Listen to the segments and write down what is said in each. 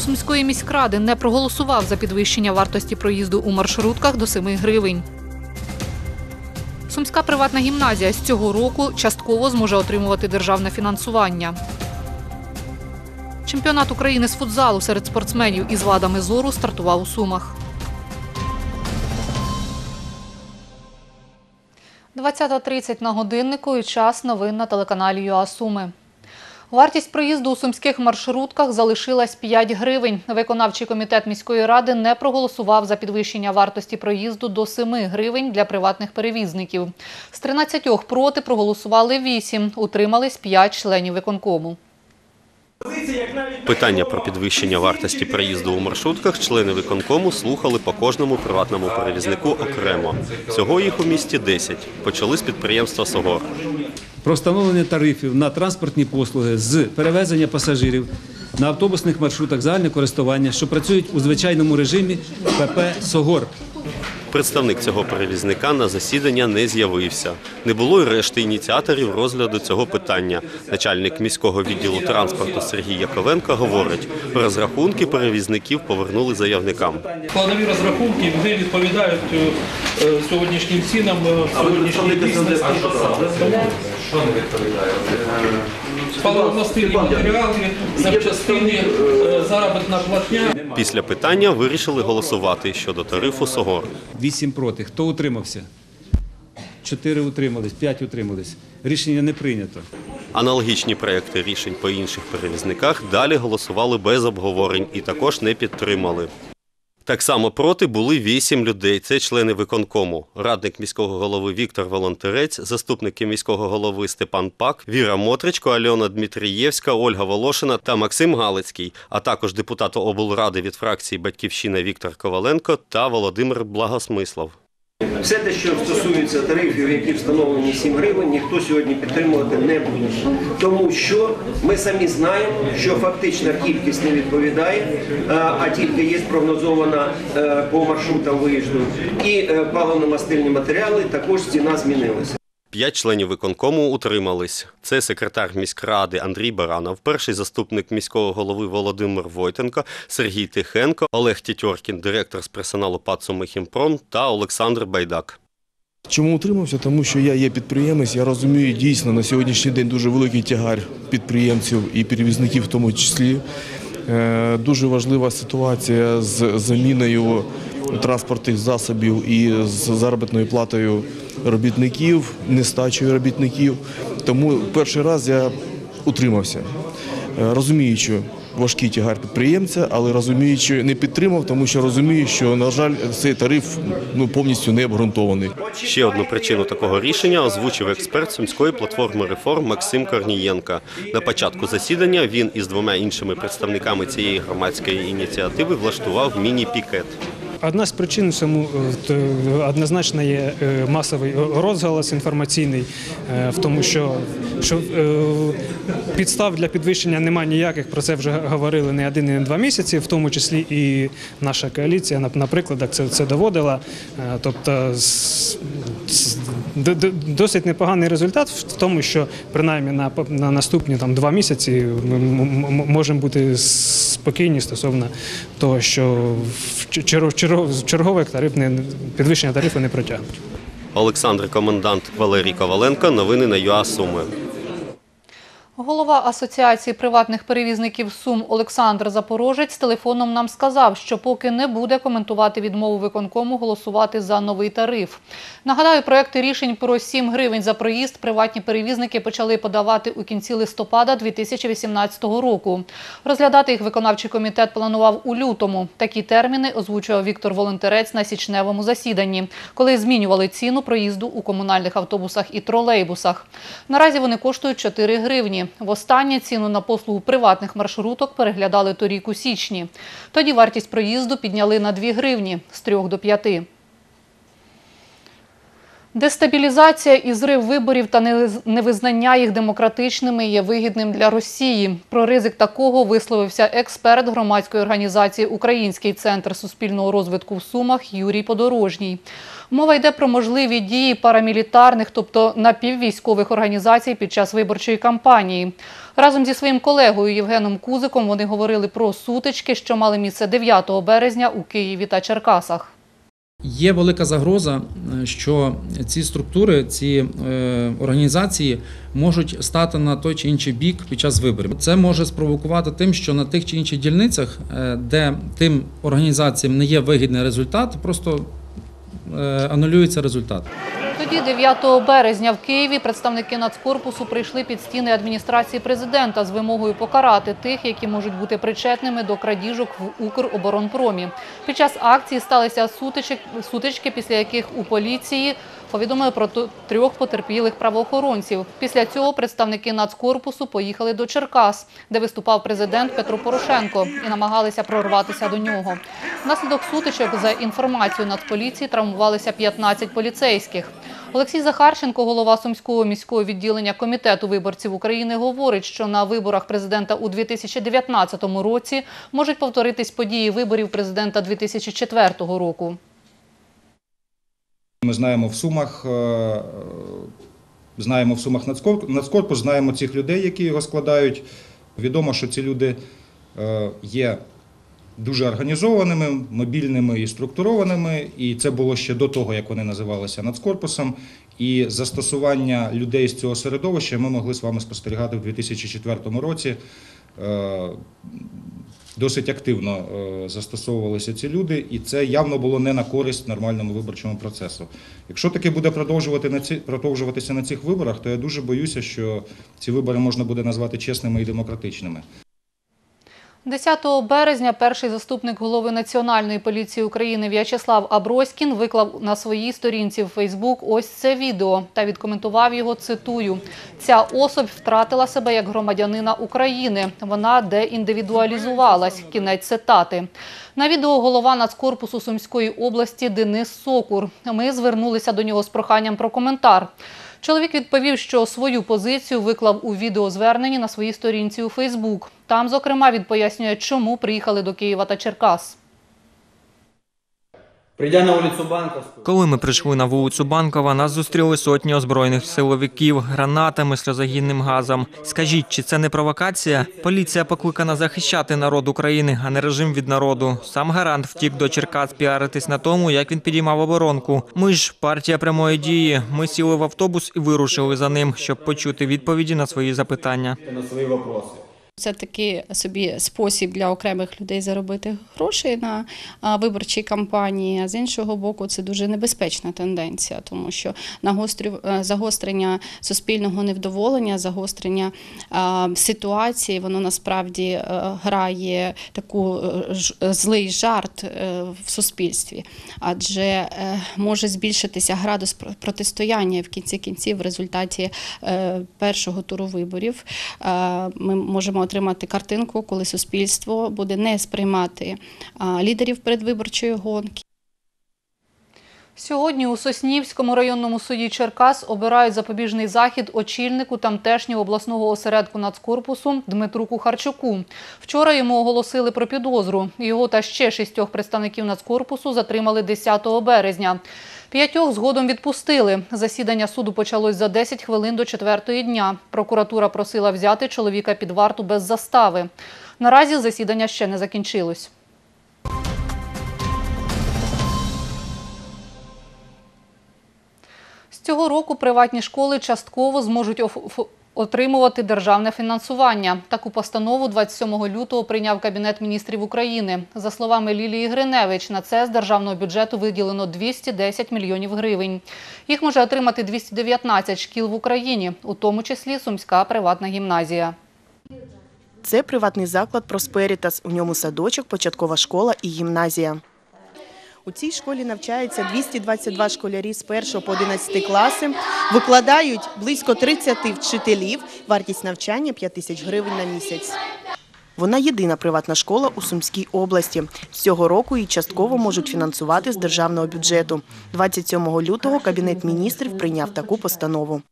Сумської міськради не проголосував за підвищення вартості проїзду у маршрутках до 7 гривень. Сумська приватна гімназія з цього року частково зможе отримувати державне фінансування. Чемпіонат України з футзалу серед спортсменів із вадами зору стартував у Сумах. 20.30 на годиннику і час новин на телеканалі ЮА Суми. Вартість проїзду у сумських маршрутках залишилась 5 гривень. Виконавчий комітет міської ради не проголосував за підвищення вартості проїзду до 7 гривень для приватних перевізників. З 13 проти проголосували 8, утримались 5 членів виконкому. Питання про підвищення вартості проїзду у маршрутках члени виконкому слухали по кожному приватному перевізнику окремо. Всього їх у місті 10. Почали з підприємства «Согор». Про встановлення тарифів на транспортні послуги з перевезення пасажирів на автобусних маршрутах загального користування, що працюють у звичайному режимі ПП «Согор». Представник цього перевізника на засідання не з'явився. Не було й решти ініціаторів розгляду цього питання. Начальник міського відділу транспорту Сергій Яковенко говорить, розрахунки перевізників повернули заявникам. Планові розрахунки не відповідають е, сьогоднішнім цінам, е, сьогоднішній бізнес. Що не відповідає? Матеріали, запчастини, е, заробітна платня. Після питання вирішили голосувати щодо тарифу «Согор». Вісім проти. Хто утримався? Чотири утримались, п'ять утримались. Рішення не прийнято. Аналогічні проекти рішень по інших перевізниках далі голосували без обговорень і також не підтримали. Так само проти були вісім людей. Це члени виконкому. Радник міського голови Віктор Волонтерець, заступники міського голови Степан Пак, Віра Мотричко, Альона Дмитрієвська, Ольга Волошина та Максим Галицький, а також депутати облради від фракції Батьківщина Віктор Коваленко та Володимир Благосмислов. Все те, що стосується тарифів, які встановлені 7 гривень, ніхто сьогодні підтримувати не буде. Тому що ми самі знаємо, що фактична кількість не відповідає, а- а тільки є прогнозована е, по маршрутам виїзду. І е, паливно-мастильні матеріали також ціна змінилася. П'ять членів виконкому утримались. Це секретар міськради Андрій Баранов, перший заступник міського голови Володимир Войтенко, Сергій Тихенко, Олег Тітьоркін, директор з персоналу ПАД «Сумихімпром» та Олександр Байдак. Чому утримався? Тому що я є підприємець, я розумію дійсно на сьогоднішній день дуже великий тягар підприємців і перевізників в тому числі. Е, Дуже важлива ситуація з заміною транспортних засобів і з заробітною платою робітників, нестачею робітників. Тому перший раз я утримався, Е, розуміючи важкий тягар підприємця, але розуміючи, не підтримав, тому що розумію, що на жаль цей тариф ну повністю не обґрунтований. Ще одну причину такого рішення озвучив експерт Сумської платформи реформ Максим Корнієнко. На початку засідання він із двома іншими представниками цієї громадської ініціативи влаштував міні-пікет. Одна з причин цьому е, однозначно є е, масовий розголос інформаційний е, в тому, що, що підстав для підвищення немає ніяких. Про це вже говорили не один і не два місяці, в тому числі і наша коаліція на, прикладах це, це доводила. Тобто досить непоганий результат в тому, що принаймні на, на наступні там два місяці ми можемо бути спокійні стосовно того, що чергове тарифне підвищення тарифу не протягнуть. Олександр Комендант Валерій Коваленко. Новини на ЮА Суми. Голова Асоціації приватних перевізників Сум Олександр Запорожець телефоном нам сказав, що поки не буде коментувати відмову виконкому голосувати за новий тариф. Нагадаю, проекти рішень про 7 гривень за проїзд приватні перевізники почали подавати у кінці листопада 2018 року. Розглядати їх виконавчий комітет планував у лютому. Такі терміни озвучував Віктор Волонтерець на січневому засіданні, коли змінювали ціну проїзду у комунальних автобусах і тролейбусах. Наразі вони коштують 4 гривні. Востаннє ціну на послугу приватних маршруток переглядали торік у січні. Тоді вартість проїзду підняли на 2 гривні з 3 до 5. Дестабілізація і зрив виборів та невизнання їх демократичними є вигідним для Росії. Про ризик такого висловився експерт громадської організації Український центр суспільного розвитку в Сумах Юрій Подорожній. Мова йде про можливі дії парамілітарних, тобто напіввійськових організацій під час виборчої кампанії. Разом зі своїм колегою Євгеном Кузиком вони говорили про сутички, що мали місце 9 березня у Києві та Черкасах. Є велика загроза, е, що ці структури, ці е, організації можуть стати на той чи інший бік під час виборів. Це може спровокувати тим, що на тих чи інших дільницях, е, де тим організаціям не є вигідний результат, просто анулюється результат. Тоді, 9 березня в Києві, представники Нацкорпусу прийшли під стіни адміністрації президента з вимогою покарати тих, які можуть бути причетними до крадіжок в Укроборонпромі. Під час акції сталися сутички, сутички, після яких у поліції повідомили про трьох потерпілих правоохоронців. Після цього представники Нацкорпусу поїхали до Черкас, де виступав президент Петро Порошенко, і намагалися прорватися до нього. Внаслідок сутичок, за інформацією Нацполіції, травмувалися 15 поліцейських. Олексій Захарченко, голова Сумського міського відділення Комітету виборців України, говорить, що на виборах президента у 2019 році можуть повторитись події виборів президента 2004 року. Ми знаємо в Сумах, е, знаємо в Сумах Нацкор- Нацкорпус, знаємо цих людей, які його складають. Відомо, що ці люди е, є дуже організованими, мобільними і структурованими, і це було ще до того, як вони називалися Нацкорпусом. І застосування людей з цього середовища ми могли з вами спостерігати в 2004 році. Е, Досить активно е, застосовувалися ці люди, і це явно було не на користь нормальному виборчому процесу. Якщо таке буде продовжувати на ці продовжуватися на цих виборах, то я дуже боюся, що ці вибори можна буде назвати чесними і демократичними. 10 березня перший заступник голови Національної поліції України В'ячеслав Аброськін виклав на своїй сторінці в Фейсбук ось це відео та відкоментував його, цитую. «Ця особь втратила себе як громадянина України. Вона деіндивідуалізувалась». Кінець цитати. На відео голова Нацкорпусу Сумської області Денис Сокур. Ми звернулися до нього з проханням про коментар. Чоловік відповів, що свою позицію виклав у відеозверненні на своїй сторінці у Фейсбук. Там, зокрема, він пояснює, чому приїхали до Києва та Черкас. Прийдя на вулицю Банковську, Коли ми прийшли на вулицю Банкова, нас зустріли сотні озброєних силовиків, гранатами, сльозогінним газом. Скажіть, чи це не провокація? Поліція покликана захищати народ України, а не режим від народу. Сам гарант втік до Черкас піаритись на тому, як він підіймав оборонку. Ми ж партія прямої дії. Ми сіли в автобус і вирушили за ним, щоб почути відповіді на свої запитання. на свої вопроси. Це такий собі спосіб для окремих людей заробити гроші на виборчій кампанії. А з іншого боку, це дуже небезпечна тенденція, тому що е, загострення суспільного невдоволення, загострення ситуації, воно насправді е, грає таку е, злий жарт в суспільстві, адже може збільшитися градус протистояння в кінці кінців в результаті першого туру виборів. Ми можемо отримати картинку, коли суспільство буде не сприймати лідерів передвиборчої гонки. Сьогодні у Соснівському районному суді Черкас обирають запобіжний захід очільнику тамтешнього обласного осередку Нацкорпусу Дмитру Кухарчуку. Вчора йому оголосили про підозру. Його та ще шістьох представників Нацкорпусу затримали 10 березня. П'ятьох згодом відпустили. Засідання суду почалось за 10 хвилин до четвертої дня. Прокуратура просила взяти чоловіка під варту без застави. Наразі засідання ще не закінчилось. Цього року приватні школи частково зможуть отримувати державне фінансування. Таку постанову 27 лютого прийняв Кабінет міністрів України. За словами Лілії Гриневич, на це з державного бюджету виділено 210 мільйонів гривень. Їх може отримати 219 шкіл в Україні, у тому числі Сумська приватна гімназія. Це приватний заклад Просперітас. У ньому садочок, початкова школа і гімназія. У цій школі навчаються 222 школярі з 1 по 11 класи. Викладають близько 30 вчителів. Вартість навчання 5 тисяч гривень на місяць. Вона єдина приватна школа у Сумській області. Цього року її частково можуть фінансувати з державного бюджету. 27 лютого Кабінет міністрів прийняв таку постанову.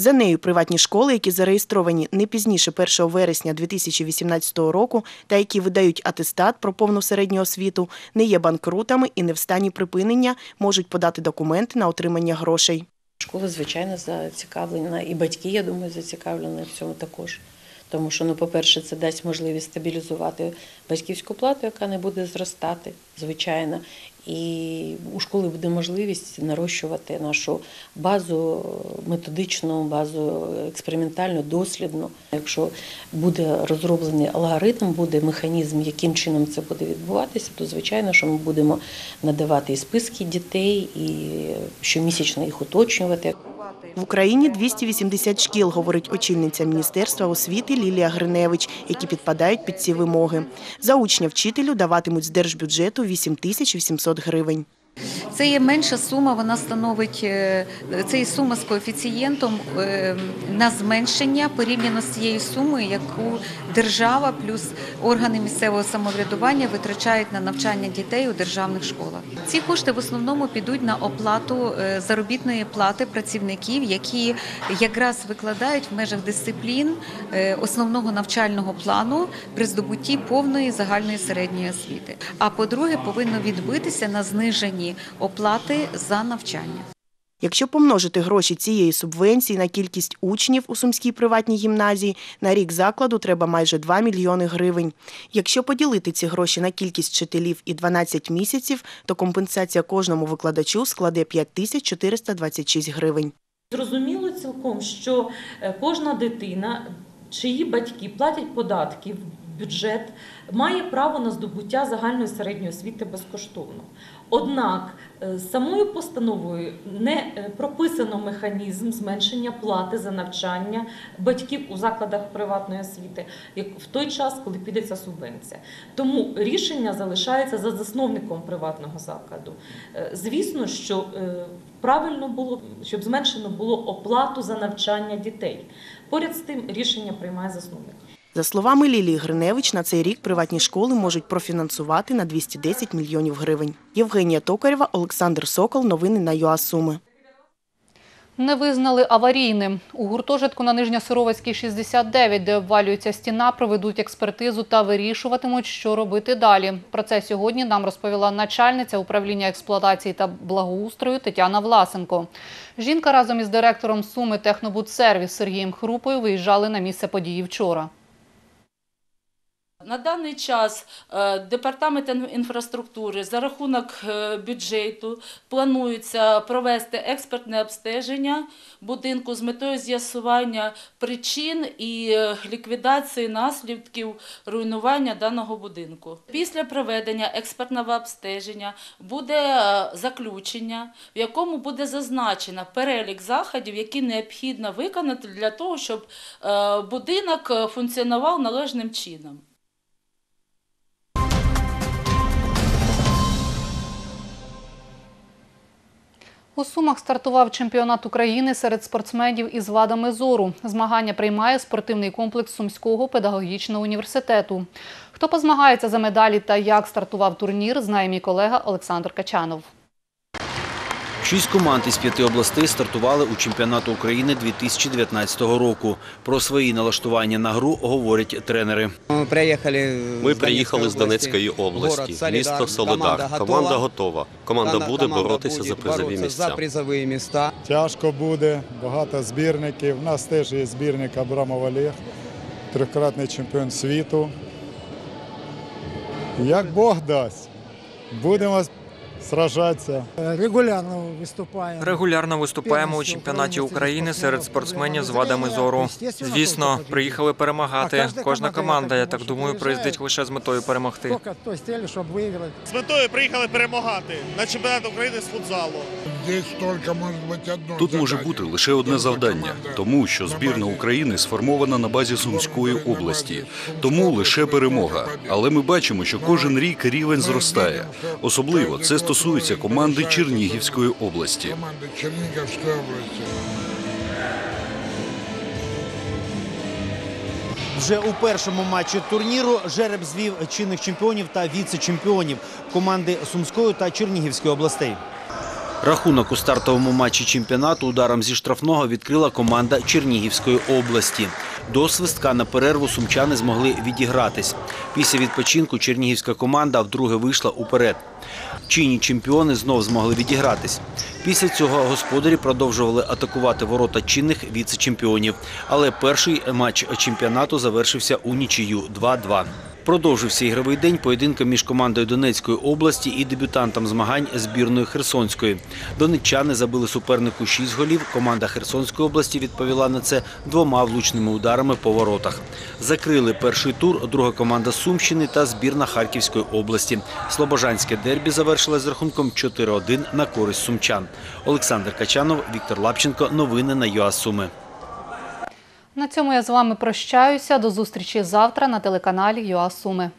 За нею приватні школи, які зареєстровані не пізніше 1 вересня 2018 року та які видають атестат про повну середню освіту, не є банкрутами і не в стані припинення, можуть подати документи на отримання грошей. Школи, звичайно, зацікавлена, і батьки, я думаю, зацікавлені в цьому також. Тому що, ну, по-перше, це дасть можливість стабілізувати батьківську плату, яка не буде зростати, звичайно. І у школи буде можливість нарощувати нашу базу методичну, базу експериментальну, дослідну. Якщо буде розроблений алгоритм, буде механізм, яким чином це буде відбуватися, то звичайно, що ми будемо надавати і списки дітей, і щомісячно їх уточнювати. В Україні 280 шкіл, говорить очільниця Міністерства освіти Лілія Гриневич, які підпадають під ці вимоги. За учня вчителю даватимуть з держбюджету 8 тисяч 800 гривень. Це є менша сума, вона становить е, це є сума з коефіцієнтом е, на зменшення порівняно з тією сумою, яку держава плюс органи місцевого самоврядування витрачають на навчання дітей у державних школах. Ці кошти в основному підуть на оплату е, заробітної плати працівників, які якраз викладають в межах дисциплін основного навчального плану при здобутті повної загальної середньої освіти. А по-друге, повинно відбитися на зниженні оплати за навчання. Якщо помножити гроші цієї субвенції на кількість учнів у Сумській приватній гімназії, на рік закладу треба майже 2 мільйони гривень. Якщо поділити ці гроші на кількість вчителів і 12 місяців, то компенсація кожному викладачу складе 5 тисяч 426 гривень. Зрозуміло цілком, що е, кожна дитина, чиї батьки платять податки в бюджет, має право на здобуття загальної середньої освіти безкоштовно. Однак е, самою постановою не е, прописано механізм зменшення плати за навчання батьків у закладах приватної освіти як в той час, коли піде ця субвенція. Тому рішення залишається за засновником приватного закладу. Е, Звісно, що правильно було, щоб зменшено було оплату за навчання дітей. Поряд з тим рішення приймає засновник. За словами Лілії Гриневич, на цей рік приватні школи можуть профінансувати на 210 мільйонів гривень. Євгенія Токарєва, Олександр Сокол. Новини на ЮА Суми. Не визнали аварійним. У гуртожитку на Нижньосировицькій 69, де обвалюється стіна, проведуть експертизу та вирішуватимуть, що робити далі. Про це сьогодні нам розповіла начальниця управління експлуатації та благоустрою Тетяна Власенко. Жінка разом із директором Суми Технобудсервіс Сергієм Хрупою виїжджали на місце події вчора. На даний час е, департамент інфраструктури за рахунок е, бюджету планується провести експертне обстеження будинку з метою з'ясування причин і е, ліквідації наслідків руйнування даного будинку. Після проведення експертного обстеження буде заключення, в якому буде зазначено перелік заходів, які необхідно виконати для того, щоб будинок функціонував належним чином. У Сумах стартував чемпіонат України серед спортсменів із вадами зору. Змагання приймає спортивний комплекс Сумського педагогічного університету. Хто позмагається за медалі та як стартував турнір, знає мій колега Олександр Качанов. Шість команд із п'яти областей стартували у чемпіонату України 2019 року. Про свої налаштування на гру говорять тренери. Ми приїхали з Донецької області, місто Солидар. Команда готова. Команда буде боротися за призові місця. Тяжко буде, багато збірників. У нас теж є збірник Абрамов Олег, трикратний чемпіон світу. Як Бог дасть, будемо сражатися. Регулярно виступаємо. Регулярно виступаємо у чемпіонаті України серед спортсменів з вадами зору. Звісно, приїхали перемагати. Кожна команда, я так думаю, приїздить лише з метою перемогти. З метою приїхали перемагати на чемпіонат України з футзалу. Тут може бути лише одне завдання, тому що збірна України сформована на базі Сумської області, тому лише перемога. Але ми бачимо, що кожен рік рівень зростає. Особливо це стосується команди Чернігівської області. Вже у першому матчі турніру жереб звів чинних чемпіонів та віце-чемпіонів команди Сумської та Чернігівської областей. Рахунок у стартовому матчі чемпіонату ударом зі штрафного відкрила команда Чернігівської області. До свистка на перерву сумчани змогли відігратись. Після відпочинку чернігівська команда вдруге вийшла уперед. Чинні чемпіони знов змогли відігратись. Після цього господарі продовжували атакувати ворота чинних віце-чемпіонів. Але перший матч чемпіонату завершився у нічию 2-2. Продовжився ігровий день поєдинком між командою Донецької області і дебютантом змагань збірної Херсонської. Донеччани забили супернику 6 голів. Команда Херсонської області відповіла на це двома влучними ударами по воротах. Закрили перший тур друга команда Сумщини та збірна Харківської області. Слобожанське дербі завершилось з рахунком 4-1 на користь сумчан. Олександр Качанов, Віктор Лапченко. Новини на ЮА Суми. На цьому я з вами прощаюся. До зустрічі завтра на телеканалі ЮА Суми.